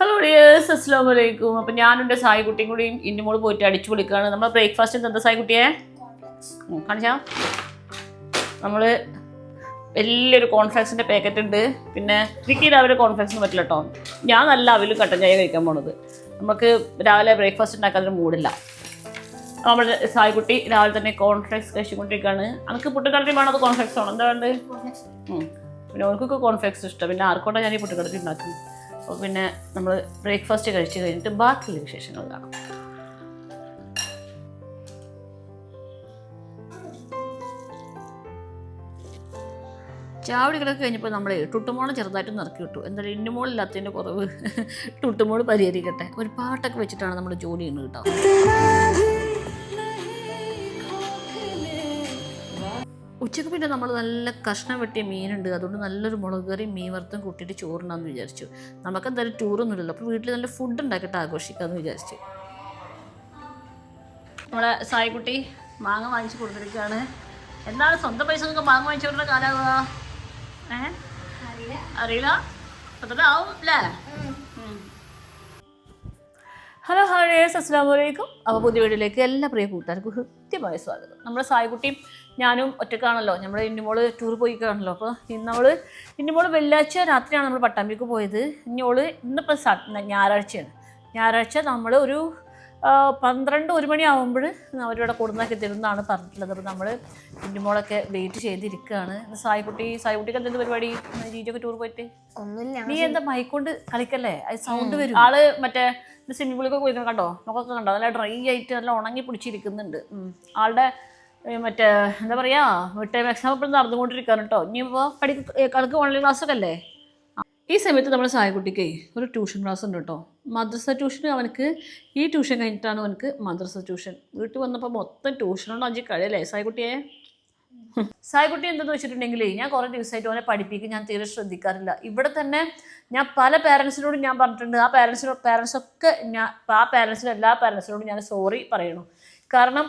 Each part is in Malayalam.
ഹലോ ഡിയേഴ്സ് അസ്സാം വലൈക്കും അപ്പം ഞാനും എന്റെ സായിക്കുട്ടിയും കൂടിയും ഇന്നും കൂടെ പോയിട്ട് അടിച്ചു പൊളിക്കുകയാണ് നമ്മൾ ബ്രേക്ക്ഫാസ്റ്റ് എന്താ സായിക്കുട്ടിയെ? കുട്ടിയെ കാണിച്ചാ. നമ്മൾ വലിയൊരു കോൺഫ്ലക്സിന്റെ പാക്കറ്റ് ഉണ്ട്. പിന്നെ എനിക്ക് രാവിലെ കോൺഫ്ലക്സിന് പറ്റില്ല കേട്ടോ ഞാൻ നല്ല അവിലും കട്ടൻ ചായ കഴിക്കാൻ പോണത്. നമുക്ക് രാവിലെ ബ്രേക്ക്ഫാസ്റ്റ് ഉണ്ടാക്കാൻ മൂടില്ല നമ്മുടെ സായിക്കുട്ടി രാവിലെ തന്നെ കോൺഫ്ലെക്സ് കഴിച്ചുകൊണ്ടിരിക്കുകയാണ് അനക്ക് പുട്ടുകടത്തി വേണം അത് കോൺഫ്ലെക്സ് ആണോ എന്താ വേണ്ടത്? പിന്നെ അവർക്കൊക്കെ കോൺഫ്ലെക്സ് ഇഷ്ടം. പിന്നെ ആർക്കോട്ടാണ് ഞാൻ ഈ പുട്ടുകടത്തി ഉണ്ടാക്കുന്നത് അപ്പോൾ പിന്നെ നമ്മൾ ബ്രേക്ക്ഫാസ്റ്റ് കഴിച്ച് കഴിഞ്ഞിട്ട് ബാക്കിയുള്ള വിശേഷങ്ങൾ കാണാം. ചാവടികളൊക്കെ കഴിഞ്ഞപ്പോൾ നമ്മൾ ടുട്ടുമോളെ ചെറുതായിട്ട് നിറക്കി വിട്ടു. എന്തായാലും ഇന്നുമോളില്ലാത്തതിന്റെ കുറവ് ടുട്ടുമോൾ പരിഹരിക്കട്ടെ. ഒരു പാട്ടൊക്കെ വെച്ചിട്ടാണ് നമ്മൾ ജോലി ചെയ്യുന്നത് കേട്ടോ. ഉച്ചയ്ക്ക് പിന്നെ നമ്മൾ നല്ല കഷ്ണം വെട്ടിയ മീനുണ്ട്. അതുകൊണ്ട് നല്ലൊരു മുളക് കറി മീൻ വറുത്തും കൂട്ടിയിട്ട് ചോറുണ്ടാന്ന് വിചാരിച്ചു. നമുക്ക് എന്തായാലും ടൂറൊന്നുമില്ലല്ലോ. അപ്പോൾ വീട്ടിൽ നല്ല ഫുഡ് ഉണ്ടാക്കിയിട്ട് ആഘോഷിക്കാമെന്ന് വിചാരിച്ചു. നമ്മളെ സായിക്കുട്ടി മാങ്ങ വാങ്ങിച്ചു കൊടുത്തിരിക്കുകയാണ്. എന്താണ് സ്വന്തം പൈസ നിങ്ങൾക്ക് മാങ്ങ വാങ്ങിച്ചു കൊടുത്ത കാലാവുക ഏ? അറിയില്ല. അത്ര ആവും അല്ലേ? ഹലോ ഹായേഴ്സ് അസ്സാം വലൈക്കും അപ്പോൾ പുതിയ വീഡിയോയിലേക്ക് എല്ലാ പ്രിയ കൂട്ടുകാർക്കും ഹൃദ്യമായ സ്വാഗതം. നമ്മുടെ സായിക്കുട്ടിയും ഞാനും ഒറ്റക്കാണല്ലോ നമ്മൾ ഇന്നിമോൾ ടൂർ പോയിക്കാണല്ലോ. അപ്പോൾ ഇന്ന് നമ്മൾ ഇന്നിമോൾ വെള്ളിയാഴ്ച രാത്രിയാണ് നമ്മൾ പട്ടാമ്പിക്ക് പോയത്. ഇന്നോൾ ഇന്നിപ്പോൾ ഞായറാഴ്ചയാണ്. ഞായറാഴ്ച നമ്മൾ ഒരു പന്ത്രണ്ട് ഒരു മണി ആകുമ്പോൾ അവരിവിടെ കൊടുന്നാക്കി തരുന്നതാണ് പറഞ്ഞിട്ടുള്ളത്. അപ്പോൾ നമ്മൾ കുഞ്ഞുമോളൊക്കെ വെയിറ്റ് ചെയ്തിരിക്കുകയാണ്. സായിക്കുട്ടി സായിക്കുട്ടിക്ക് എന്തെങ്കിലും പരിപാടി? രീതിയൊക്കെ ടൂർ പോയിട്ട്? ഒന്നുമില്ല നീ എന്താ മൈക്കൊണ്ട് കളിക്കല്ലേ? അത് സൗണ്ട് വരും. ആൾ മറ്റേ സ്വിമ്മിംഗ് പൂളിലൊക്കെ പോയി കണ്ടോ? നമുക്കൊക്കെ കണ്ടോ? നല്ല ഡ്രൈ ആയിട്ട് നല്ല ഉണങ്ങി പിടിച്ചിരിക്കുന്നുണ്ട്. ആളുടെ മറ്റേ എന്താ പറയാ മറ്റേ എക്സാം ഇപ്പോഴും നടന്നുകൊണ്ടിരിക്കുകയാണ് കേട്ടോ. ഇനിയിപ്പോൾ പഠി കളിക്ക് ഓൺലൈൻ ക്ലാസ്സൊക്കെ അല്ലേ? ഈ സമയത്ത് നമ്മുടെ സായക്കുട്ടിക്ക് ഒരു ട്യൂഷൻ ക്ലാസ് ഉണ്ട് കേട്ടോ. മദ്രസ ട്യൂഷൻ അവനക്ക് ഈ ട്യൂഷൻ കഴിഞ്ഞിട്ടാണ് അവനക്ക് മദ്രസ ട്യൂഷൻ. വീട്ടിൽ വന്നപ്പോൾ മൊത്തം ട്യൂഷനോട് അഞ്ച് കഴിയല്ലേ സായക്കുട്ടിയെ? സായ്കുട്ടി എന്തെന്ന് വെച്ചിട്ടുണ്ടെങ്കിൽ ഞാൻ കുറേ ദിവസമായിട്ട് അവനെ പഠിപ്പിക്കും ഞാൻ തീരെ ശ്രദ്ധിക്കാറില്ല. ഇവിടെ തന്നെ ഞാൻ പല പാരൻസിനോടും ഞാൻ പറഞ്ഞിട്ടുണ്ട്. ആ പേരൻസിനോ പാരൻസൊക്കെ ഞാൻ ആ പാരൻസിനും എല്ലാ പാരൻസിനോടും ഞാൻ സോറി പറയണു. കാരണം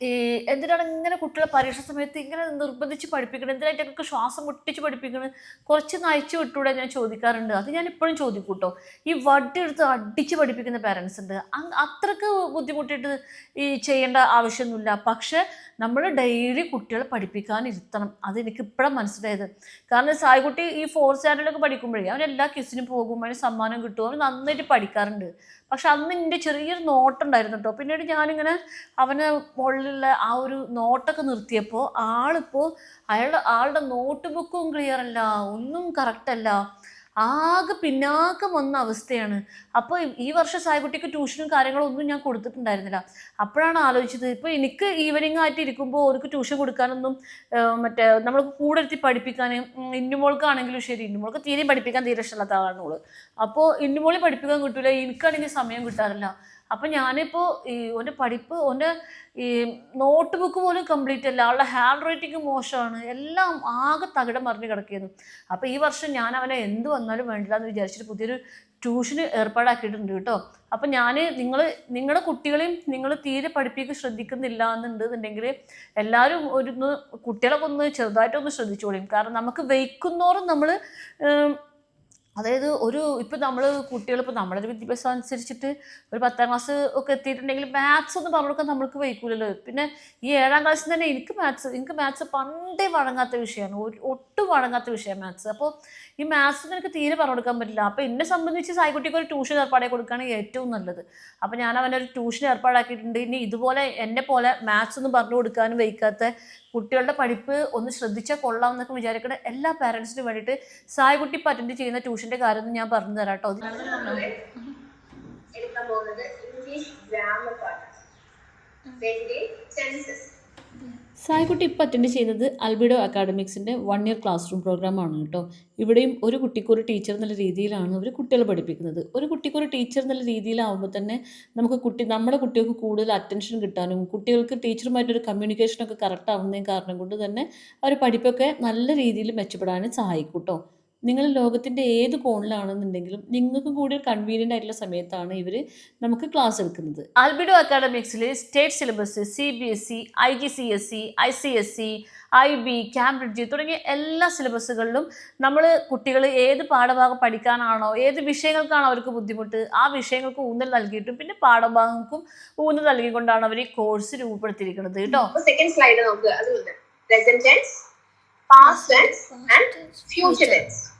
ഈ എന്തിനാണ് ഇങ്ങനെ കുട്ടികളെ പരീക്ഷ സമയത്ത് ഇങ്ങനെ നിർബന്ധിച്ച് പഠിപ്പിക്കണം എന്തിനായിട്ടൊക്കെ ശ്വാസം മുട്ടിച്ച് പഠിപ്പിക്കണം കുറച്ച് നയിച്ച് വിട്ടൂടെ ഞാൻ ചോദിക്കാറുണ്ട്. അത് ഞാൻ ഇപ്പോഴും ചോദിക്കും കേട്ടോ ഈ വടി എടുത്ത് അടിച്ച് പഠിപ്പിക്കുന്ന പേരൻസ് ഉണ്ട്. അത്രയ്ക്ക് ബുദ്ധിമുട്ടിയിട്ട് ഈ ചെയ്യേണ്ട ആവശ്യമൊന്നുമില്ല. പക്ഷെ നമ്മൾ ഡെയിലി കുട്ടികളെ പഠിപ്പിക്കാനിരുത്തണം. അതെനിക്ക് ഇപ്പോഴും മനസ്സിലായത്. കാരണം സായ്കുട്ടി ഈ ഫോർത്ത് സ്റ്റാൻഡേർഡൊക്കെ പഠിക്കുമ്പോഴേ അവൻ എല്ലാ ക്വിസിനും പോകും അവന് സമ്മാനം കിട്ടും അവൻ നന്നായിട്ട് പഠിക്കാറുണ്ട്. പക്ഷെ അന്ന് എന്റെ ചെറിയൊരു നോട്ടുണ്ടായിരുന്നു കേട്ടോ പിന്നീട് ഞാനിങ്ങനെ അവന് മുകളിലുള്ള ആ ഒരു നോട്ടൊക്കെ നിർത്തിയപ്പോൾ ആളിപ്പോൾ അയാളുടെ ആളുടെ നോട്ട് ബുക്കും ക്ലിയർ അല്ല ഒന്നും കറക്റ്റ് അല്ല. ആകെ പിന്നാക്കം വന്ന അവസ്ഥയാണ്. അപ്പോൾ ഈ വർഷം സായ്കുട്ടിക്ക് ട്യൂഷനും കാര്യങ്ങളും ഒന്നും ഞാൻ കൊടുത്തിട്ടുണ്ടായിരുന്നില്ല. അപ്പോഴാണ് ആലോചിച്ചത് ഇപ്പോൾ എനിക്ക് ഈവനിങ് ആയിട്ട് ഇരിക്കുമ്പോൾ ഓർക്ക് ട്യൂഷൻ കൊടുക്കാനൊന്നും മറ്റേ നമ്മൾ കൂടെ ഇരുത്തി പഠിപ്പിക്കാൻ ഇന്നുമോൾക്കാണെങ്കിലും ശരി ഇന്നുമോൾക്ക് തീരെ പഠിപ്പിക്കാൻ തീരെ ഇഷ്ടമില്ലാത്ത ആളാണ് അപ്പോൾ ഇന്നുമോളി പഠിപ്പിക്കാൻ കിട്ടില്ല എനിക്കാണെങ്കിൽ സമയം കിട്ടാറില്ല. അപ്പം ഞാനിപ്പോൾ ഈ ഓന്റെ പഠിപ്പ് ഓന്റെ ഈ നോട്ട് ബുക്ക് പോലും കംപ്ലീറ്റ് അല്ല. ആളുടെ ഹാൻഡ് റൈറ്റിംഗ് മോശമാണ്. എല്ലാം ആകെ തകിടം മറിഞ്ഞ് കിടക്കുന്നു അപ്പോൾ ഈ വർഷം ഞാൻ അവനെ എന്ത് വന്നാലും വേണ്ടില്ല എന്ന് വിചാരിച്ചിട്ട് പുതിയൊരു ട്യൂഷന് ഏർപ്പാടാക്കിയിട്ടുണ്ട് കേട്ടോ. അപ്പം ഞാൻ നിങ്ങൾ നിങ്ങളുടെ കുട്ടികളെയും നിങ്ങൾ തീരെ പഠിപ്പിക്കാൻ ശ്രദ്ധിക്കുന്നില്ല എന്നുണ്ടെന്നുണ്ടെങ്കിൽ എല്ലാവരും ഒരു കുട്ടികളൊക്കെ ഒന്ന് ചെറുതായിട്ടൊന്ന് ശ്രദ്ധിച്ചോളിയും. കാരണം നമുക്ക് വയ്ക്കുന്നോറും നമ്മൾ അതായത് ഒരു ഇപ്പം നമ്മൾ കുട്ടികൾ നമ്മുടെ ഒരു വിദ്യാഭ്യാസം അനുസരിച്ചിട്ട് ഒരു പത്താം ക്ലാസ് ഒക്കെ എത്തിയിട്ടുണ്ടെങ്കിൽ മാത്സ് ഒന്നും പറഞ്ഞു കൊടുക്കാൻ നമ്മൾക്ക് വയ്ക്കൂലല്ലോ പിന്നെ ഈ ഏഴാം ക്ലാസ്സിൽ തന്നെ എനിക്ക് മാത്സ് എനിക്ക് മാത്സ് പണ്ടേ വഴങ്ങാത്ത വിഷയമാണ്. ഒട്ടും വഴങ്ങാത്ത വിഷയമാണ് മാത്സ് അപ്പോൾ ഈ മാത്സ് എനിക്ക് തീരെ പറഞ്ഞു കൊടുക്കാൻ പറ്റില്ല. അപ്പോൾ എന്നെ സംബന്ധിച്ച് സായിക്കുട്ടിക്ക് ഒരു ട്യൂഷൻ ഏർപ്പാടാക്കി കൊടുക്കുകയാണ് ഏറ്റവും നല്ലത്. അപ്പോൾ ഞാൻ അവന്റെ ഒരു ട്യൂഷൻ ഏർപ്പാടാക്കിയിട്ടുണ്ട്. ഇനി ഇതുപോലെ എന്നെ പോലെ മാത്സ് ഒന്നും പറഞ്ഞു കൊടുക്കാനും വയ്ക്കാത്ത കുട്ടികളുടെ പഠിപ്പ് ഒന്ന് ശ്രദ്ധിച്ചാൽ കൊള്ളാം എന്നൊക്കെ വിചാരിക്കുന്ന എല്ലാ പാരൻസിനും വേണ്ടിയിട്ട് സായിക്കുട്ടി ഇപ്പം അറ്റൻഡ് ചെയ്യുന്ന ട്യൂഷന്റെ കാര്യം ഒന്ന് ഞാൻ പറഞ്ഞു തരാം കേട്ടോ. എടുക്കാൻ പോകുന്നത് ഇംഗ്ലീഷ് ഗ്രാമർ പാട്ടാണ് സെൻസസ് സായ്കുട്ടി ഇപ്പോൾ അറ്റൻഡ് ചെയ്യുന്നത് അൽബിഡോ അക്കാഡമിക്സിന്റെ വൺ ഇയർ ക്ലാസ് റൂം പ്രോഗ്രാമാണ് കേട്ടോ. ഇവിടെയും ഒരു കുട്ടിക്കൊരു ടീച്ചർ എന്നുള്ള രീതിയിലാണ് അവർ കുട്ടികളെ പഠിപ്പിക്കുന്നത്. ഒരു കുട്ടിക്കൊരു ടീച്ചർ എന്നുള്ള രീതിയിലാവുമ്പോൾ തന്നെ നമുക്ക് കുട്ടി നമ്മുടെ കുട്ടികൾക്ക് കൂടുതൽ അറ്റൻഷൻ കിട്ടാനും കുട്ടികൾക്ക് ടീച്ചറുമായിട്ടൊരു കമ്മ്യൂണിക്കേഷനൊക്കെ കറക്റ്റ് ആവുന്നതിന് കാരണം കൊണ്ട് തന്നെ അവർ പഠിപ്പൊക്കെ നല്ല രീതിയിൽ മെച്ചപ്പെടാനും സഹായിക്കും കേട്ടോ. നിങ്ങൾ ലോകത്തിന്റെ ഏത് കോണിലാണെന്നുണ്ടെങ്കിലും നിങ്ങൾക്ക് കൂടി കൺവീനിയന്റ് ആയിട്ടുള്ള സമയത്താണ് ഇവർ നമുക്ക് ക്ലാസ് എടുക്കുന്നത്. Albedo അക്കാഡമിക്സിൽ state syllabus C B S C I G C S C I C S C I B Cambridge തുടങ്ങിയ എല്ലാ സിലബസുകളിലും നമ്മൾ കുട്ടികൾ ഏത് പാഠഭാഗം പഠിക്കാനാണോ ഏത് വിഷയങ്ങൾക്കാണോ അവർക്ക് ബുദ്ധിമുട്ട് ആ വിഷയങ്ങൾക്ക് ഊന്നൽ നൽകിയിട്ടും പിന്നെ പാഠഭാഗങ്ങൾക്കും ഊന്നൽ നൽകിക്കൊണ്ടാണ് അവർ ഈ കോഴ്സ് രൂപപ്പെടുത്തിയിരിക്കുന്നത് കേട്ടോ. സെക്കൻഡ് സ്ലൈഡ് നോക്കുക past tense and future tense.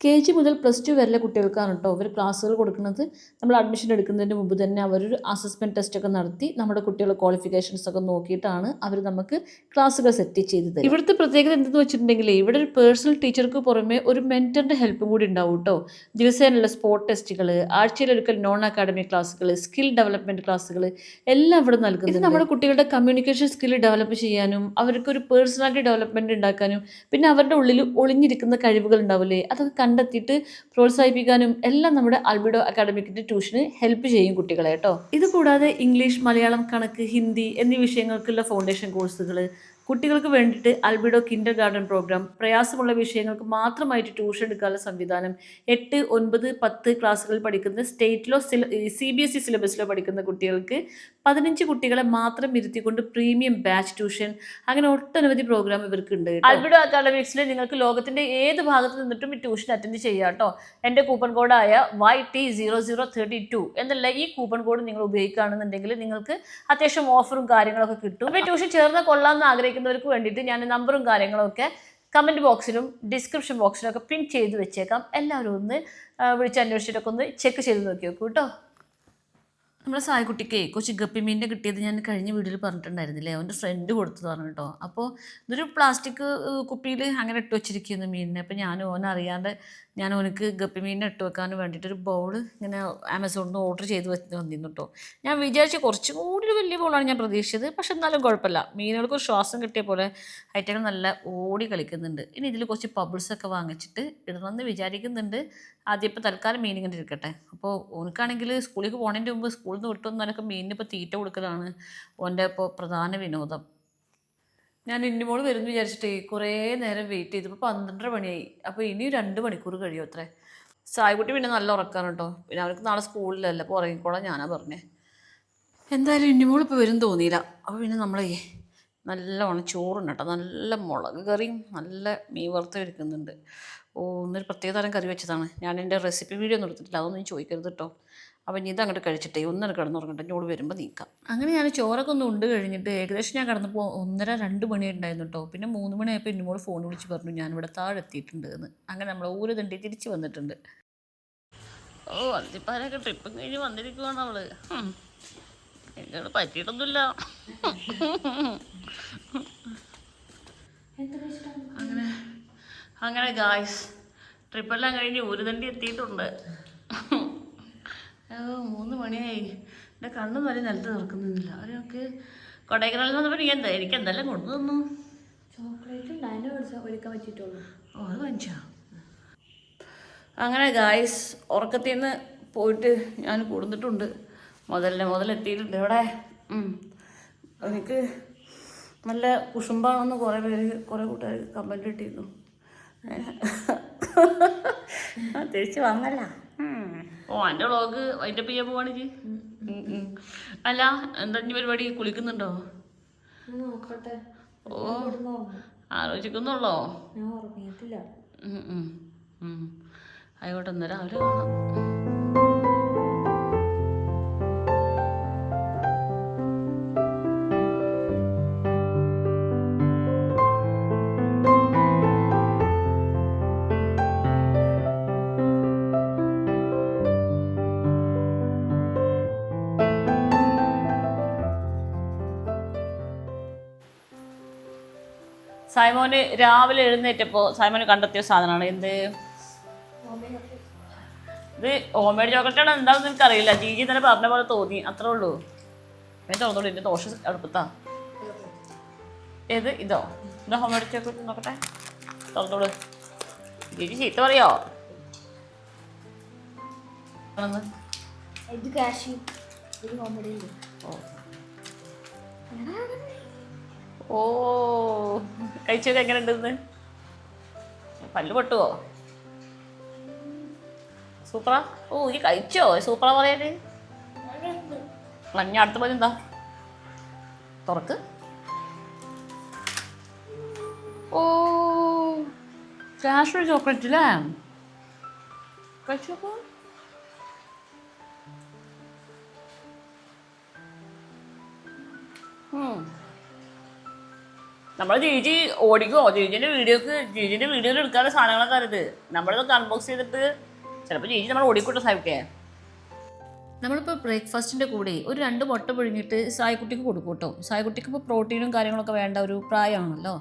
K G മുതൽ പ്ലസ് ടു വരെയുള്ള കുട്ടികൾക്കാണ് കേട്ടോ അവർ ക്ലാസ്സുകൾ കൊടുക്കുന്നത്. നമ്മൾ അഡ്മിഷൻ എടുക്കുന്നതിന് മുമ്പ് തന്നെ അവരൊരു അസസ്മെന്റ് ടെസ്റ്റ് ഒക്കെ നടത്തി നമ്മുടെ കുട്ടികളുടെ ക്വാളിഫിക്കേഷൻസ് ഒക്കെ നോക്കിയിട്ടാണ് അവർ നമുക്ക് ക്ലാസ്സുകൾ സെറ്റ് ചെയ്ത് തരും ഇവിടുത്തെ പ്രത്യേകത എന്തെന്ന് വെച്ചിട്ടുണ്ടെങ്കിൽ ഇവിടെ ഒരു പേഴ്സണൽ ടീച്ചർക്ക് പുറമെ ഒരു മെന്ററിന്റെ ഹെൽപ്പും കൂടി ഉണ്ടാവും കേട്ടോ. ദിവസേനയുള്ള സ്പോർട്ട് ടെസ്റ്റുകൾ ആഴ്ചയിലൊരിക്കൽ നോൺ അക്കാഡമിക് ക്ലാസ്സുകൾ സ്കിൽ ഡെവലപ്മെന്റ് ക്ലാസ്സുകൾ എല്ലാം ഇവിടെ നൽകുന്നത് ഇത് നമ്മുടെ കുട്ടികളുടെ കമ്മ്യൂണിക്കേഷൻ സ്കിൽ ഡെവലപ്പ് ചെയ്യാനും അവർക്കൊരു പേഴ്സണാലിറ്റി ഡെവലപ്മെന്റ് ഉണ്ടാക്കാനും പിന്നെ അവരുടെ ഉള്ളിൽ ഒളിഞ്ഞിരിക്കുന്ന കഴിവുകൾ ഉണ്ടാവില്ലേ? അതൊക്കെ കണ്ടെത്തിയിട്ട് പ്രോത്സാഹിപ്പിക്കാനും എല്ലാം നമ്മുടെ അൽബിഡോ അക്കാഡമിക്കിന്റെ ട്യൂഷന് ഹെൽപ്പ് ചെയ്യും കുട്ടികളെ കേട്ടോ. ഇത് കൂടാതെ ഇംഗ്ലീഷ് മലയാളം കണക്ക് ഹിന്ദി എന്നീ വിഷയങ്ങൾക്കുള്ള ഫൗണ്ടേഷൻ കോഴ്സുകൾ കുട്ടികൾക്ക് വേണ്ടിയിട്ട് അൽബിഡോ കിൻഡർ ഗാർഡൻ പ്രോഗ്രാം പ്രയാസമുള്ള വിഷയങ്ങൾക്ക് മാത്രമായിട്ട് ട്യൂഷൻ എടുക്കാനുള്ള സംവിധാനം എട്ട് ഒൻപത് പത്ത് ക്ലാസ്സുകളിൽ പഠിക്കുന്ന സ്റ്റേറ്റിലോ സി ബി എസ് ഇ സിലബസിലോ പഠിക്കുന്ന കുട്ടികൾക്ക് പതിനഞ്ച് കുട്ടികളെ മാത്രം ഇരുത്തിക്കൊണ്ട് പ്രീമിയം ബാച്ച് ട്യൂഷൻ അങ്ങനെ ഒട്ടനവധി പ്രോഗ്രാം ഇവർക്കുണ്ട് അൽബിഡോ അക്കാഡമിക്സിൽ നിങ്ങൾക്ക് ലോകത്തിന്റെ ഏത് ഭാഗത്ത് നിന്നിട്ടും ഈ ട്യൂഷൻ അറ്റൻഡ് ചെയ്യാം കേട്ടോ. എന്റെ coupon കോഡായ Y T zero zero thirty two എന്നുള്ള ഈ കൂപ്പൺ കോഡ് നിങ്ങൾ ഉപയോഗിക്കുകയാണെന്നുണ്ടെങ്കിൽ നിങ്ങൾക്ക് അത്യാവശ്യം ഓഫറും കാര്യങ്ങളൊക്കെ കിട്ടും. ഈ ട്യൂഷൻ ചേർന്ന് കൊള്ളാമെന്ന് ആഗ്രഹിക്കുന്നവർക്ക് വേണ്ടിയിട്ട് ഞാൻ നമ്പറും കാര്യങ്ങളൊക്കെ കമന്റ് ബോക്സിലും ഡിസ്ക്രിപ്ഷൻ ബോക്സിലും ഒക്കെ പിൻ ചെയ്ത് വെച്ചേക്കാം. എല്ലാവരും ഒന്ന് വിളിച്ച് അന്വേഷിച്ചിട്ടൊക്കെ ഒന്ന് ചെക്ക് ചെയ്ത് നോക്കി നോക്കൂ കേട്ടോ നമ്മുടെ സായ്ക്കുട്ടിക്കേ കൊച്ചു ഗപ്പി മീനിന്റെ കിട്ടിയത് ഞാൻ കഴിഞ്ഞ വീഡിയോയിൽ പറഞ്ഞിട്ടുണ്ടായിരുന്നില്ലേ? അവന്റെ ഫ്രണ്ട് കൊടുത്തതാണ് കേട്ടോ. അപ്പോൾ ഇതൊരു പ്ലാസ്റ്റിക് കുപ്പിയിൽ അങ്ങനെ ഇട്ട് വെച്ചിരിക്കുന്നു മീനിനെ. അപ്പോൾ ഞാൻ ഓൻ അറിയാണ്ട് ഞാൻ ഓനക്ക് ഗപ്പി മീനിനെ ഇട്ട് വെക്കാൻ വേണ്ടിയിട്ടൊരു ബൗൾ ഇങ്ങനെ ആമസോണിൽ നിന്ന് ഓർഡർ ചെയ്ത് വെച്ച് വന്നിരുന്നു കേട്ടോ. ഞാൻ വിചാരിച്ചു കുറച്ചും കൂടി ഒരു വലിയ ബൗളാണ് ഞാൻ പ്രതീക്ഷിച്ചത്. പക്ഷെ എന്നാലും കുഴപ്പമില്ല. മീനുകൾക്ക് ശ്വാസം കിട്ടിയ പോലെ ഐറ്റങ്ങൾ നല്ല ഓടി കളിക്കുന്നുണ്ട്. ഇനി ഇതിൽ കുറച്ച് പബിൾസൊക്കെ വാങ്ങിച്ചിട്ട് ഇടണമെന്ന് വിചാരിക്കുന്നുണ്ട്. ആദ്യം ഇപ്പോൾ തൽക്കാലം മീനിങ്ങനെ ഇരിക്കട്ടെ. അപ്പോൾ ഓനക്കാണെങ്കിൽ സ്കൂളിലേക്ക് പോണതിന്റെ മുമ്പ് സ്കൂളിൽ നിന്ന് വിട്ടുവന്നാലൊക്കെ മീനിന് ഇപ്പോൾ തീറ്റ കൊടുക്കലാണ് ഓന്റെ ഇപ്പോൾ പ്രധാന വിനോദം. ഞാൻ ഇന്നിമോൾ വരുന്നു വിചാരിച്ചിട്ട് കുറേ നേരം വെയിറ്റ് ചെയ്തു. ഇപ്പോൾ പന്ത്രണ്ടര മണിയായി. അപ്പോൾ ഇനിയും രണ്ട് മണിക്കൂർ കഴിയും അത്രേ. സായ്കുട്ടി പിന്നെ നല്ല ഉറക്കാണ് കേട്ടോ. പിന്നെ അവർക്ക് നാളെ സ്കൂളിലല്ല അപ്പോൾ ഉറങ്ങിക്കോളാം ഞാനാ പറഞ്ഞേ. എന്തായാലും ഇന്നിമോൾ ഇപ്പോൾ വരും തോന്നിയില്ല. അപ്പോൾ പിന്നെ നമ്മളേ നല്ലോണം ചോറുണ്ട് കേട്ടോ. നല്ല മുളക് കറിയും നല്ല മീൻ വറുത്ത് വെക്കുന്നുണ്ട് ഓ ഒന്നൊരു പ്രത്യേക തരം കറി വെച്ചതാണ്. ഞാൻ എന്റെ റെസിപ്പി വീഡിയോ ഒന്നും എടുത്തിട്ടില്ല. അതൊന്നും ചോദിക്കരുത് കേട്ടോ. അപ്പം ഇനി ഇതങ്ങോട്ട് കഴിച്ചിട്ടേ ഒന്നര കിടന്നുറങ്ങട്ടെ ഞോട് വരുമ്പോൾ നീക്കാം. അങ്ങനെ ഞാൻ ചോറൊക്കെ ഒന്ന് ഉണ്ട് കഴിഞ്ഞിട്ട് ഏകദേശം ഞാൻ കിടന്നപ്പോൾ ഒന്നര രണ്ട് മണി ഉണ്ടായിരുന്നു കേട്ടോ പിന്നെ മൂന്ന് മണിയായപ്പോൾ എന്നോട് ഫോൺ വിളിച്ച് പറഞ്ഞു ഞാനിവിടെ താഴെ എത്തിയിട്ടുണ്ട് എന്ന് അങ്ങനെ നമ്മൾ ഊര് തണ്ടി തിരിച്ച് വന്നിട്ടുണ്ട്. ഓ അന്തിപ്പാരൊക്കെ ട്രിപ്പും കഴിഞ്ഞ് വന്നിരിക്കുവാണ് അവൾ. എന്നോട് പറ്റിയിട്ടൊന്നുമില്ല. അങ്ങനെ അങ്ങനെ ഗായ്സ് ട്രിപ്പെല്ലാം കഴിഞ്ഞ് ഒരു തണ്ടി എത്തിയിട്ടുണ്ട്. മൂന്ന് മണിയായി. എന്റെ കണ്ണും വരെ നിലത്ത് നിൽക്കുന്നില്ല. അവരൊക്കെ കൊടൈക്കനാലിൽ വന്നപ്പോൾ നീ എന്താ എനിക്ക് എന്തെല്ലാം കൊണ്ടു തന്നു? ചോക്ലേറ്റ് ഉണ്ട് അതിന്റെ മേടിച്ചാൽ ഒരുക്കാൻ പറ്റിയിട്ടുള്ളൂ. ഓ അത് വാങ്ങിച്ചാ. അങ്ങനെ ഗായ്സ് ഉറക്കത്തിൽ നിന്ന് പോയിട്ട് ഞാൻ കൊടുത്തിട്ടുണ്ട് മുതലിനെ മുതലെത്തിയിട്ടുണ്ട് ഇവിടെ. എനിക്ക് നല്ല കുഷുമ്പാണെന്ന് കുറേ പേര് കുറേ കൂട്ടുകാർ കമന്റ് ഇട്ടിരുന്നു. ആ, തിരിച്ച് വന്നല്ല. ഓ എന്റെ വ്ളോഗ് അതിന്റെ ചെയ്യാൻ പോവാണെങ്കിൽ അല്ല എന്താ ഇനി പരിപാടി? കുളിക്കുന്നുണ്ടോ? ഓ ആലോചിക്കുന്നുള്ളോ ഞാൻ ഉറങ്ങിയിട്ടില്ല. ഉം, ഉം, ഉം. ആയിക്കോട്ടെ എന്നാ രാവിലെ കാണാം. സൈമോന് രാവിലെ എഴുന്നേറ്റപ്പോൾ സൈമോന് കണ്ടെത്തിയ സാധനമാണ്. എന്ത്? ഇത് ഹോംമേഡ് ചോക്ലേറ്റ് ചോക്ലേറ്റാണ് എന്താണെന്ന് എനിക്കറിയില്ല ജീജി തന്നെ പറഞ്ഞ പോലെ തോന്നി. അത്രേ ഉള്ളൂ. ഞാൻ തോന്നുള്ളൂ എന്റെ ദോശ അടുപ്പത്താ. ഏത്? ഇതോ? എന്താ ഹോംമേഡ് ചോക്ലേറ്റ് നോക്കട്ടെ. തുറന്നോളൂ. ജീജി ചീത്ത പറയോ? ആണെന്ന്. ഇത് കാശി ഇത് കോമഡി ഓ. ഓ. കഴിച്ചൊക്കെ എങ്ങനെ ഉണ്ടെന്ന് പല്ല് പൊട്ടുവോ? സൂപ്ര? ഓ ഈ കഴിച്ചോ? സൂപ്ര പറയാന് ഞാൻ അടുത്ത പോലെ എന്താ തുറക്ക്. ഓ കാഷ്യൂർ ചോക്ലേറ്റ് അല്ലേ കഴിച്ചോക്കോ നമ്മൾ ജീജി ഓടിക്കോ? ജീജിന്റെ വീഡിയോക്ക് ജീജിന്റെ വീഡിയോയിൽ എടുക്കാനുള്ള സാധനങ്ങളൊക്കെ അറിയത് നമ്മളിതൊക്കെ അൺബോക്സ് ചെയ്തിട്ട് ചിലപ്പോൾ ജീജി നമ്മൾ ഓടിക്കൂട്ടോ സാഹിബിക്കേ. നമ്മളിപ്പോൾ ബ്രേക്ക്ഫാസ്റ്റിന്റെ കൂടെ ഒരു രണ്ട് മുട്ട പുഴുങ്ങിയിട്ട് സായ്ക്കുട്ടിക്ക് കൊടുക്കൂട്ടോ കേട്ടോ. സായ്ക്കുട്ടിക്ക് ഇപ്പോൾ പ്രോട്ടീനും കാര്യങ്ങളൊക്കെ വേണ്ട ഒരു പ്രായമാണല്ലോ.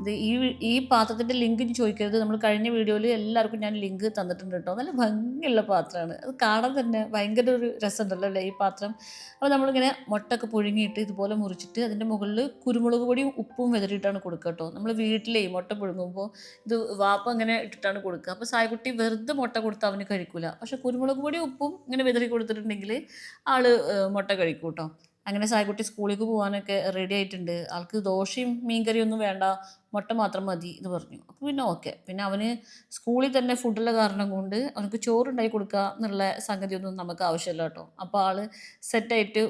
ഇത് ഈ ഈ പാത്രത്തിന്റെ ലിങ്ക് ചോദിക്കരുത്. നമ്മൾ കഴിഞ്ഞ വീഡിയോയിൽ എല്ലാവർക്കും ഞാൻ ലിങ്ക് തന്നിട്ടുണ്ട് കേട്ടോ നല്ല ഭംഗിയുള്ള പാത്രമാണ്. അത് കാണാൻ തന്നെ ഭയങ്കര ഒരു രസമുണ്ടല്ലോ അല്ലേ ഈ പാത്രം? അപ്പോൾ നമ്മളിങ്ങനെ മുട്ടൊക്കെ പുഴുങ്ങിയിട്ട് ഇതുപോലെ മുറിച്ചിട്ട് അതിന്റെ മുകളിൽ കുരുമുളക് പൊടിയും ഉപ്പും വെതറിയിട്ടാണ് കൊടുക്കുക കേട്ടോ നമ്മൾ വീട്ടിലേ മുട്ട പുഴുങ്ങുമ്പോൾ ഇത് വാപ്പ അങ്ങനെ ഇട്ടിട്ടാണ് കൊടുക്കുക. അപ്പോൾ സായ്ക്കുട്ടി വെറുതെ മുട്ട കൊടുത്താൽ അവന് കഴിക്കില്ല പക്ഷേ കുരുമുളക് പൊടിയും ഉപ്പും ഇങ്ങനെ വെതറി കൊടുത്തിട്ടുണ്ടെങ്കിൽ ആൾ മുട്ട കഴിക്കും കേട്ടോ അങ്ങനെ സായ്ക്കുട്ടി സ്കൂളിലേക്ക് പോകാനൊക്കെ റെഡി ആയിട്ടുണ്ട്. ആൾക്ക് ദോശയും മീൻകറിയൊന്നും വേണ്ട. മുട്ട മാത്രം മതി എന്ന് പറഞ്ഞു. അപ്പോൾ പിന്നെ ഓക്കെ പിന്നെ അവന് സ്കൂളിൽ തന്നെ ഫുഡുള്ള കാരണം കൊണ്ട് അവനക്ക് ചോറുണ്ടാക്കി കൊടുക്കുക എന്നുള്ള സംഗതിയൊന്നും നമുക്ക് ആവശ്യമില്ല കേട്ടോ. അപ്പോൾ ആൾ സെറ്റായിട്ട്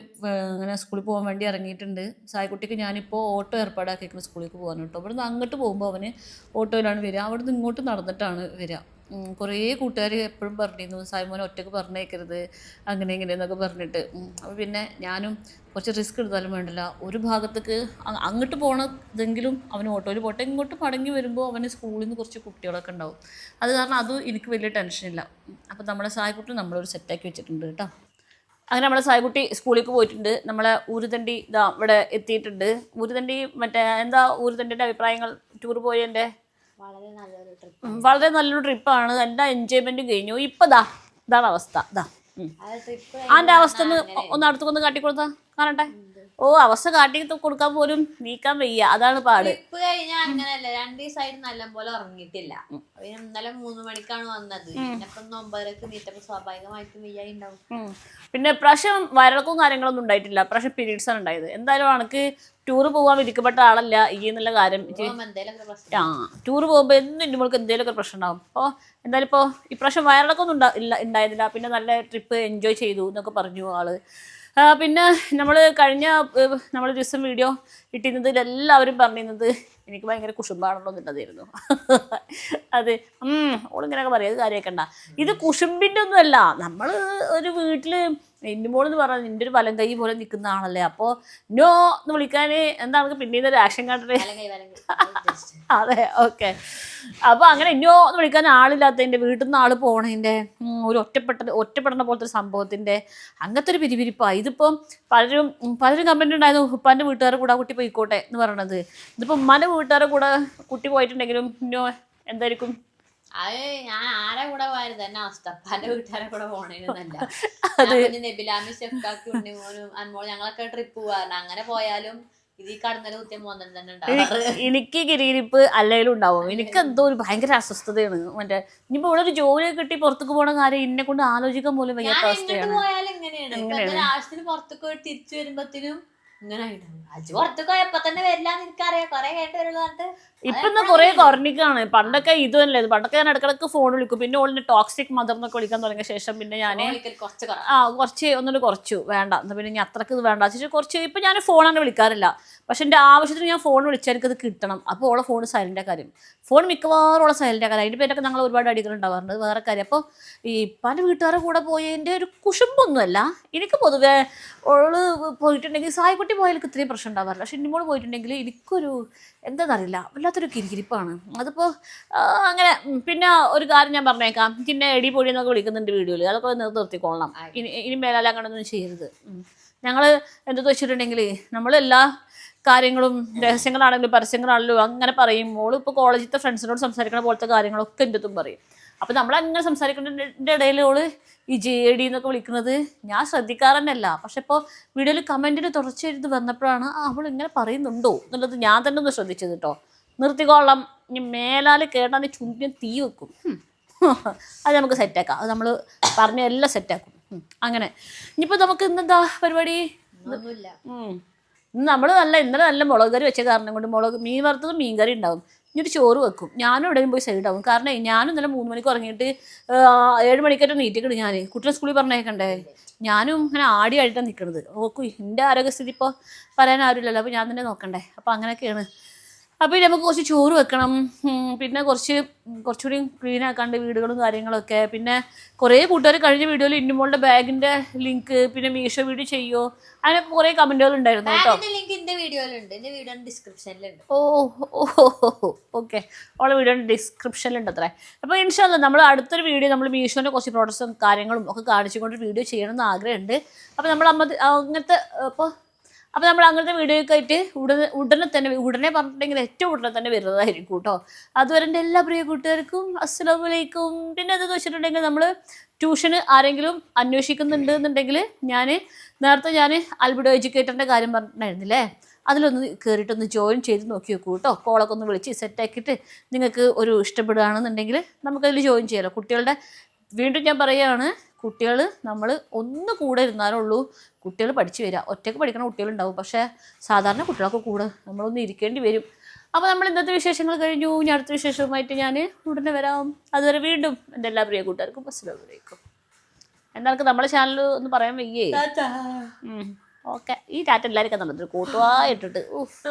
ഇങ്ങനെ സ്കൂളിൽ പോകാൻ വേണ്ടി ഇറങ്ങിയിട്ടുണ്ട്. സായ്ക്കുട്ടിക്ക് ഞാനിപ്പോൾ ഓട്ടോ ഏർപ്പാടാക്കിയിരിക്കുന്നത് സ്കൂളിലേക്ക് പോകാൻ കേട്ടോ. ഇവിടുന്ന് അങ്ങോട്ട് പോകുമ്പോൾ അവന് ഓട്ടോയിലാണ് വരിക. അവിടുന്ന് ഇങ്ങോട്ട് നടന്നിട്ടാണ് വരിക. കുറേ കൂട്ടുകാർ എപ്പോഴും പറഞ്ഞിരുന്നു സായ്മോനെ ഒറ്റയ്ക്ക് പറഞ്ഞേക്കരുത് അങ്ങനെ ഇങ്ങനെ എന്നൊക്കെ പറഞ്ഞിട്ട്. അപ്പോൾ പിന്നെ ഞാനും കുറച്ച് റിസ്ക് എടുത്താലും വേണ്ടില്ല. ഒരു ഭാഗത്തേക്ക് അങ്ങോട്ട് പോണതെങ്കിലും അവൻ ഓട്ടോയിൽ പോട്ടെ. ഇങ്ങോട്ട് മടങ്ങി വരുമ്പോൾ അവന് സ്കൂളിൽ നിന്ന് കുറച്ച് കുട്ടികളൊക്കെ ഉണ്ടാവും. അത് കാരണം അത് എനിക്ക് വലിയ ടെൻഷനില്ല അപ്പോൾ നമ്മുടെ സായ്ക്കുട്ടി നമ്മളൊരു സെറ്റാക്കി വെച്ചിട്ടുണ്ട് കേട്ടോ. അങ്ങനെ നമ്മുടെ സായ്ക്കുട്ടി സ്കൂളിലേക്ക് പോയിട്ടുണ്ട്. നമ്മളെ ഊരുതണ്ടി ഇതാ ഇവിടെ എത്തിയിട്ടുണ്ട്. ഊരുതണ്ടി മറ്റേ എന്താ ഊരുതണ്ടിന്റെ അഭിപ്രായങ്ങൾ? ടൂർ പോയതിന്റെ? വളരെ നല്ലൊരു ട്രിപ്പ് ആണ് വളരെ നല്ലൊരു ട്രിപ്പാണ് എല്ലാ എൻജോയ്മെന്റും കഴിഞ്ഞു. ഇപ്പൊ ദാ ഇതാണ് അവസ്ഥ. ദാ ആന്റെ അവസ്ഥ ഒന്ന് ഒന്ന് അടുത്തൊന്ന് കാട്ടിക്കൊടുത്താ? കാണട്ടെ. ഓ അവസ്ഥ കാട്ടി കൊടുക്കാൻ പോലും നീക്കാൻ വയ്യ. അതാണ് പാട്. ട്രിപ്പ് കഴിഞ്ഞാൽ അങ്ങനെയല്ല. രണ്ട് ദിവസമായിട്ട് നല്ലപോലെ ഉറങ്ങിയിട്ടില്ല. പിന്നെ ഇന്നലെ മൂന്ന് മണിക്കാണ് വന്നത്. പിന്നെ ഇപ്പൊ ഒന്ന് ഒമ്പതരക്ക് നീറ്റപ്പോ സ്വാഭാവികമായിട്ടും വയ്യായി ഉണ്ടാവും പിന്നെ പ്രാവശ്യം വയറിളക്കവും കാര്യങ്ങളൊന്നും ഉണ്ടായിട്ടില്ല. പ്രാവശ്യം പീരീഡ്സ് ആണ് ഉണ്ടായത്. എന്തായാലും അനക്ക് ടൂർ പോകാൻ വിധിക്കപ്പെട്ട ആളല്ല ഈ എന്നുള്ള കാര്യം. ടൂറ് പോകുമ്പോ എന്തേലൊക്കെ പ്രശ്നം. ആ ടൂർ പോകുമ്പോൾ എന്നും നമ്മൾക്ക് എന്തെങ്കിലുമൊക്കെ പ്രശ്നം ഉണ്ടാവും. അപ്പോൾ എന്തായാലും ഇപ്പോൾ ഇപ്രാവശ്യം വയറിളക്കൊന്നും ഉണ്ടാ ഇല്ല ഉണ്ടായിരുന്നില്ല. പിന്നെ നല്ല ട്രിപ്പ് എൻജോയ് ചെയ്തു എന്നൊക്കെ പറഞ്ഞു ആൾ. പിന്നെ നമ്മൾ കഴിഞ്ഞ നമ്മൾ ദിവസം വീഡിയോ ഇട്ടിരുന്നതിൽ എല്ലാവരും പറഞ്ഞിരുന്നത് എനിക്ക് ഭയങ്കര കുശുമ്പാണല്ലോ എന്നുള്ളതായിരുന്നു അത് ഉം, ഓളിങ്ങനെയൊക്കെ പറയും. അത് കാര്യമാക്കണ്ട ഇത് കുശുമ്പിന്റെ ഒന്നുമല്ല നമ്മൾ ഒരു വീട്ടിൽ എന്റെ എന്ന് പറഞ്ഞാൽ നിന്റെ ഒരു വലം കൈ പോലെ നിൽക്കുന്ന ആണല്ലേ അപ്പോൾ നോ എന്ന് വിളിക്കാൻ എന്താണ് പിന്നീട് ഒരു ആക്ഷൻ കാട്ടറേ വലം കൈ വലം കൈ. അത് ഓക്കെ. അപ്പോൾ അങ്ങനെ ഇന്നോ എന്ന് വിളിക്കാൻ ആളില്ലാത്തതിന്റെ വീട്ടിൽ നിന്ന് ആൾ പോണതിന്റെ ഒരു ഒറ്റപ്പെട്ട ഒറ്റപ്പെടുന്ന പോലത്തെ ഒരു സംഭവത്തിന്റെ അങ്ങനത്തെ ഒരു പിരിപിരിപ്പാണ് ഇതിപ്പം പലരും പലരും കമ്പനി ഉണ്ടായിരുന്നു. ഉപ്പാന്റെ വീട്ടുകാരുടെ കൂടെ കുട്ടി പോയിക്കോട്ടെ എന്ന് പറയണത്. ഇതിപ്പോൾ ഉമ്മാന്റെ വീട്ടുകാരെ കൂടെ കുട്ടി പോയിട്ടുണ്ടെങ്കിലും ഇന്നോ എന്തായിരിക്കും? അത് ഞാൻ ആരെ കൂടെ പോയത് തന്നെ അവസ്ഥ. പല വീട്ടുകാരെ കൂടെ പോണേന്നല്ല നെബിലാമി ഷെഫാക്കി ഉണ്ണിമോനും അൻമോൾ ഞങ്ങളൊക്കെ ട്രിപ്പ് പോവാറുണ്ട് അങ്ങനെ പോയാലും എനിക്ക് ഗിരിയിരിപ്പ് അല്ലെങ്കിലും ഉണ്ടാവും. എനിക്ക് എന്തോ ഒരു ഭയങ്കര അസ്വസ്ഥതയാണ്. മറ്റേ ഇനിയിപ്പോ ഇവിടെ ഒരു ജോലി കിട്ടി പുറത്തേക്ക് പോണ കാര്യം എന്നെ കൊണ്ട് ആലോചിക്കാൻ പോലും വയ്യാത്ത അവസ്ഥയാണ്. പോയാലും ആവശ്യത്തിന് പുറത്തേക്ക് പോയി തിരിച്ചു വരുമ്പത്തിനും ഇങ്ങനെ ആയിട്ടുണ്ടാവും അജു പുറത്തേക്ക് പോയപ്പോ തന്നെ വരില്ലാന്ന് എനിക്കറിയാം. കൊറേ കേട്ട് വരുള്ളൂ പറഞ്ഞിട്ട്. ഇപ്പൊ ഇന്ന് കുറെ കുറഞ്ഞിക്കാണ് പണ്ടൊക്കെ ഇതല്ലേ പണ്ടൊക്കെ ഞാൻ ഇടക്കിടക്ക് ഫോൺ വിളിക്കും. പിന്നെ ഓളിന് ടോക്സിക് മദർ എന്നൊക്കെ വിളിക്കാൻ തുടങ്ങിയ ശേഷം പിന്നെ ഞാൻ കുറച്ച് ആ കുറച്ച് ഒന്നുകൂടി കുറച്ചു. വേണ്ട. എന്നാ പിന്നെ ഇനി അത്രയ്ക്ക് ഇത് വേണ്ട. വെച്ചാൽ കുറച്ച് ഇപ്പൊ ഞാൻ ഫോൺ അങ്ങനെ വിളിക്കാറില്ല. പക്ഷെ എന്റെ ആവശ്യത്തിന് ഞാൻ ഫോൺ വിളിച്ചാൽ എനിക്കത് കിട്ടണം. അപ്പോൾ ഓളെ ഫോൺ സൈലന്റ് കാര്യം ഫോൺ മിക്കവാറും ഓളെ സൈലന്റ് കാര്യം അതിന്റെ പേരൊക്കെ ഞങ്ങൾ ഒരുപാട് അടികൾ ഉണ്ടാവാറുണ്ട്. വേറെ കാര്യം. അപ്പോൾ ഈ പല വീട്ടുകാരുടെ കൂടെ പോയതിന്റെ ഒരു കുശുമ്പൊന്നുമല്ല. എനിക്ക് പൊതുവെ ഓൾ പോയിട്ടുണ്ടെങ്കിൽ സായിക്കുട്ടി പോയാൽ എനിക്ക് ഇത്രയും പ്രശ്നം ഉണ്ടാവാറില്ല. പക്ഷെ ഇന്നിമോൾ പോയിട്ടുണ്ടെങ്കിൽ എനിക്കൊരു എന്താണെന്നറിയില്ല വല്ലാത്തൊരു കിരികിരിപ്പാണ്. അതിപ്പോൾ അങ്ങനെ പിന്നെ ഒരു കാര്യം ഞാൻ പറഞ്ഞേക്കാം. പിന്നെ എടി പൊടി എന്നൊക്കെ വിളിക്കുന്നുണ്ട് വീഡിയോയിൽ അതൊക്കെ നിർത്തിക്കൊള്ളണം. ഇനി ഇനി മേലാൽ അങ്ങനെയൊന്നും ചെയ്യരുത്. ഞങ്ങൾ എന്തെന്ന് വെച്ചിട്ടുണ്ടെങ്കിൽ നമ്മളെല്ലാ കാര്യങ്ങളും രഹസ്യങ്ങളാണെങ്കിലും പരസ്യങ്ങളാണെങ്കിലും അങ്ങനെ പറയും. മോൾ ഇപ്പോൾ കോളേജിലത്തെ ഫ്രണ്ട്സിനോട് സംസാരിക്കണ പോലത്തെ കാര്യങ്ങളൊക്കെ എന്റെ അടുത്തും പറയും. അപ്പോൾ നമ്മൾ അങ്ങനെ സംസാരിക്കുന്നതിന്റെ ഇടയിൽ ഓൾ ഈ ജെ ഡി എന്നൊക്കെ വിളിക്കുന്നത് ഞാൻ ശ്രദ്ധിക്കാറന്നല്ല. പക്ഷെ ഇപ്പോൾ വീഡിയോയിൽ കമന്റിന് തുടർച്ചയായിട്ട് വന്നപ്പോഴാണ് അവൾ ഇങ്ങനെ പറയുന്നുണ്ടോ എന്നുള്ളത് ഞാൻ തന്നെ ഒന്ന് ശ്രദ്ധിച്ചത് കേട്ടോ നിർത്തിക്കോളാം. ഇനി മേലാൽ കേട്ടാൽ ചുണ്ടിന് തീ വെക്കും. അത് നമുക്ക് സെറ്റാക്കാം അത് നമ്മൾ പറഞ്ഞ എല്ലാം സെറ്റാക്കും. അങ്ങനെ. ഇനിയിപ്പോൾ നമുക്ക് ഇന്നെന്താ പരിപാടി? നമ്മൾ നല്ല ഇന്നലെ നല്ല മുളക് കറി വെച്ച കാരണം കൊണ്ട് മുളക് മീൻ വറുത്തത് മീൻ കറി ഉണ്ടാവും. ഇനി ഒരു ചോറ് വെക്കും. ഞാനും എവിടെയും പോയി സൈഡ് ആവും. കാരണം ഞാനും ഇന്നലെ മൂന്ന് മണിക്ക് ഉറങ്ങിയിട്ട് ഏഴ് മണിക്കായിട്ട് നീറ്റിക്കണം ഞാൻ കുട്ടികളെ സ്കൂളിൽ പറഞ്ഞേക്കണ്ടേ ഞാനും ഇങ്ങനെ ആടി ആയിട്ടാണ് നിൽക്കുന്നത് ഓക്കു എന്റെ ആരോഗ്യസ്ഥിതി ഇപ്പോൾ പറയാൻ ആരുമില്ലല്ലോ. അപ്പോൾ ഞാൻ തന്നെ നോക്കണ്ടേ? അപ്പോൾ അങ്ങനെയൊക്കെയാണ്. അപ്പോൾ നമുക്ക് കുറച്ച് ചോറ് വെക്കണം. പിന്നെ കുറച്ച് കുറച്ചുകൂടി ക്ലീൻ ആക്കാണ്ട് വീടുകളും കാര്യങ്ങളൊക്കെ. പിന്നെ കുറേ കൂട്ടുകാർ കഴിഞ്ഞ വീഡിയോയിൽ ഇന്നുമോളുടെ ബാഗിന്റെ ലിങ്ക് പിന്നെ മീഷോ വീഡിയോ ചെയ്യുമോ അങ്ങനെ കുറേ കമന്റുകൾ ഉണ്ടായിരുന്നു കേട്ടോ. ലിങ്ക് എന്റെ വീഡിയോയിലുണ്ട് എന്റെ വീഡിയോ ഡിസ്ക്രിപ്ഷനിലുണ്ട് ഓ ഓ ഓക്കെ ഓളെ വീഡിയോ ഡിസ്ക്രിപ്ഷനിലുണ്ട് അത്രേ. അപ്പോൾ ഇൻഷാല്ല നമ്മൾ അടുത്തൊരു വീഡിയോ നമ്മൾ മീഷോന്റെ കുറച്ച് പ്രോഡക്ട്സും കാര്യങ്ങളും ഒക്കെ കാണിച്ചുകൊണ്ട് വീഡിയോ ചെയ്യണമെന്ന് ആഗ്രഹമുണ്ട് അപ്പോൾ നമ്മൾ അങ്ങനത്തെ അപ്പോൾ അപ്പോൾ നമ്മൾ അങ്ങനത്തെ വീഡിയോ ഒക്കെ ആയിട്ട് ഉടനെ ഉടനെ തന്നെ ഉടനെ പറഞ്ഞിട്ടുണ്ടെങ്കിൽ ഏറ്റവും ഉടനെ തന്നെ വരുന്നതായിരിക്കും കേട്ടോ അതുവരെ എന്റെ എല്ലാ പ്രിയ കൂട്ടുകാർക്കും അസ്സലാമലൈക്കും പിന്നെ എന്താണെന്ന് വെച്ചിട്ടുണ്ടെങ്കിൽ നമ്മൾ ട്യൂഷന് ആരെങ്കിലും അന്വേഷിക്കുന്നുണ്ട് എന്നുണ്ടെങ്കിൽ ഞാൻ നേരത്തെ ഞാൻ അൽബിഡോ എഡ്യൂക്കേറ്ററിന്റെ കാര്യം പറഞ്ഞിട്ടുണ്ടായിരുന്നില്ലേ അതിലൊന്ന് കയറിയിട്ടൊന്ന് ജോയിൻ ചെയ്ത് നോക്കി നോക്കൂ കേട്ടോ കോളൊക്കെ ഒന്ന് വിളിച്ച് സെറ്റാക്കിയിട്ട് നിങ്ങൾക്ക് ഒരു ഇഷ്ടപ്പെടുകയാണെന്നുണ്ടെങ്കിൽ നമുക്കതിൽ ജോയിൻ ചെയ്യാമല്ലോ കുട്ടികളുടെ വീണ്ടും ഞാൻ പറയുകയാണ് കുട്ടികൾ നമ്മൾ ഒന്ന് കൂടെ ഇരുന്നാലേ ഉള്ളൂ. കുട്ടികൾ പഠിച്ചു വരിക. ഒറ്റയ്ക്ക് പഠിക്കുന്ന കുട്ടികളുണ്ടാവും. പക്ഷേ സാധാരണ കുട്ടികളൊക്കെ കൂടെ നമ്മളൊന്ന് ഇരിക്കേണ്ടി വരും. അപ്പോൾ നമ്മൾ ഇന്നത്തെ വിശേഷങ്ങൾ കഴിഞ്ഞു. ഇനി അടുത്ത വിശേഷവുമായിട്ട് ഞാൻ ഉടനെ വരാം. അതുവരെ വീണ്ടും എന്റെ എല്ലാ പ്രിയ കൂട്ടുകാർക്കും അസ്സലാമലൈക്കും എന്നാൽക്ക് നമ്മളെ ചാനൽ ഒന്ന് പറയാൻ വയ്യേ. ഓക്കെ. ഈ ടാറ്റ എല്ലാവർക്കും നല്ലത് കൂട്ടുവായിട്ടിട്ട്. ഊഫ്